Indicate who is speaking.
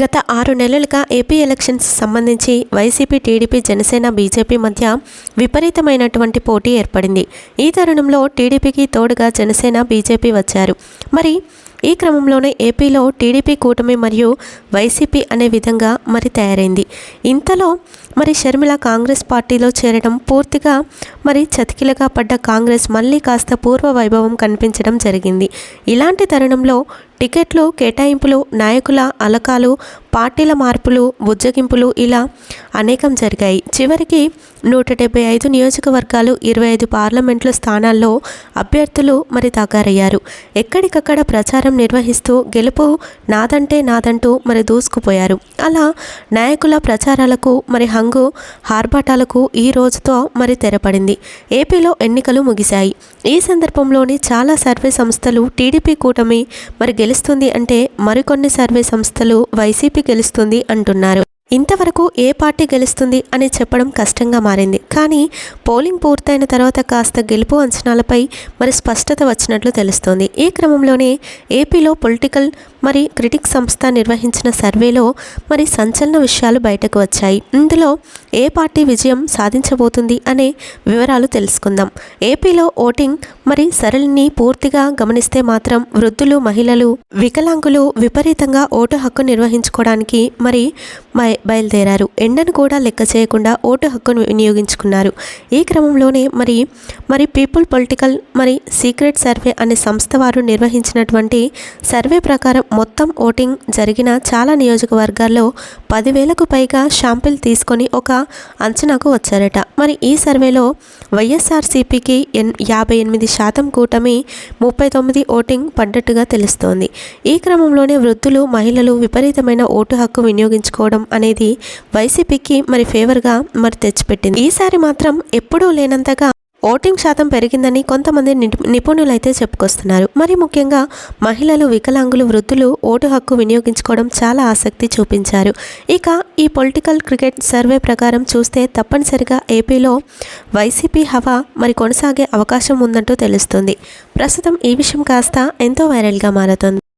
Speaker 1: గత ఆరు నెలలుగా ఏపీ ఎలక్షన్స్ సంబంధించి వైసీపీ టీడీపీ జనసేన బీజేపీ మధ్య విపరీతమైనటువంటి పోటీ ఏర్పడింది. ఈ తరుణంలో టీడీపీకి తోడుగా జనసేన బీజేపీ వచ్చారు. మరి ఈ క్రమంలోనే ఏపీలో టీడీపీ కూటమి మరియు వైసీపీ అనే విధంగా మరి తయారైంది. ఇంతలో మరి షర్మిల కాంగ్రెస్ పార్టీలో చేరడం పూర్తిగా మరి చతికిలగా పడ్డ కాంగ్రెస్ మళ్ళీ కాస్త పూర్వ వైభవం కనిపించడం జరిగింది. ఇలాంటి తరుణంలో టికెట్లు కేటాయింపులు నాయకుల అలకాలు పార్టీల మార్పులు బుజ్జగింపులు ఇలా అనేకం జరిగాయి. చివరికి నూట డెబ్బై ఐదు నియోజకవర్గాలు ఇరవై ఐదు పార్లమెంట్ల స్థానాల్లో అభ్యర్థులు మరి తగారయ్యారు ఎక్కడికక్కడ ప్రచారం నిర్వహిస్తూ గెలుపు నాదంటే నాదంటూ మరి దూసుకుపోయారు. అలా నాయకుల ప్రచారాలకు మరి హంగు ఆర్భాటాలకు ఈ రోజుతో మరి తెరపడింది. ఏపీలో ఎన్నికలు ముగిశాయి. ఈ సందర్భంలోని చాలా సర్వే సంస్థలు టీడీపీ కూటమి మరి గెలుస్తుంది అంటే మరికొన్ని సర్వే సంస్థలు వైసీపీ గెలుస్తుంది అంటున్నారు. ఇంతవరకు ఏ పార్టీ గెలుస్తుంది అని చెప్పడం కష్టంగా మారింది. కానీ పోలింగ్ పూర్తయిన తర్వాత కాస్త గెలుపు అంచనాలపై మరి స్పష్టత వచ్చినట్లు తెలుస్తోంది. ఈ క్రమంలోనే ఏపీలో పొలిటికల్ మరి క్రిటిక్ సంస్థ నిర్వహించిన సర్వేలో మరి సంచలన విషయాలు బయటకు వచ్చాయి. ఇందులో ఏ పార్టీ విజయం సాధించబోతుంది అనే వివరాలు తెలుసుకుందాం. ఏపీలో ఓటింగ్ మరి సరళిని పూర్తిగా గమనిస్తే మాత్రం వృద్ధులు మహిళలు వికలాంగులు విపరీతంగా ఓటు హక్కు నిర్వహించుకోవడానికి మరి బయలుదేరారు. ఎండను కూడా లెక్క చేయకుండా ఓటు హక్కును వినియోగించుకున్నారు. ఈ క్రమంలోనే మరి మరి పీపుల్ పొలిటికల్ మరి సీక్రెట్ సర్వే అనే సంస్థ వారు నిర్వహించినటువంటి సర్వే ప్రకారం మొత్తం ఓటింగ్ జరిగిన చాలా నియోజకవర్గాల్లో పదివేలకు పైగా షాంపిల్ తీసుకొని ఒక అంచనాకు వచ్చారట. మరి ఈ సర్వేలో వైఎస్ఆర్సీపీకి ఎన్ యాభై ఎనిమిది శాతం కూటమి ముప్పై తొమ్మిది ఓటింగ్ పడ్డట్టుగా తెలుస్తోంది. ఈ క్రమంలోనే వృద్ధులు మహిళలు విపరీతమైన ఓటు హక్కు వినియోగించుకోవడం అనేది వైసీపీకి మరి ఫేవర్గా మరి తెచ్చిపెట్టింది. ఈసారి మాత్రం ఎప్పుడూ లేనంతగా ఓటింగ్ శాతం పెరిగిందని కొంతమంది నిపు- నిపుణులైతే చెప్పుకొస్తున్నారు. మరి ముఖ్యంగా మహిళలు వికలాంగులు వృద్ధులు ఓటు హక్కు వినియోగించుకోవడం చాలా ఆసక్తి చూపించారు. ఇక ఈ పొలిటికల్ క్రికెట్ సర్వే ప్రకారం చూస్తే తప్పనిసరిగా ఏపీలో వైసీపీ హవా మరి కొనసాగే అవకాశం ఉందంటూ తెలుస్తుంది. ప్రస్తుతం ఈ విషయం కాస్త ఎంతో వైరల్గా మారుతోంది.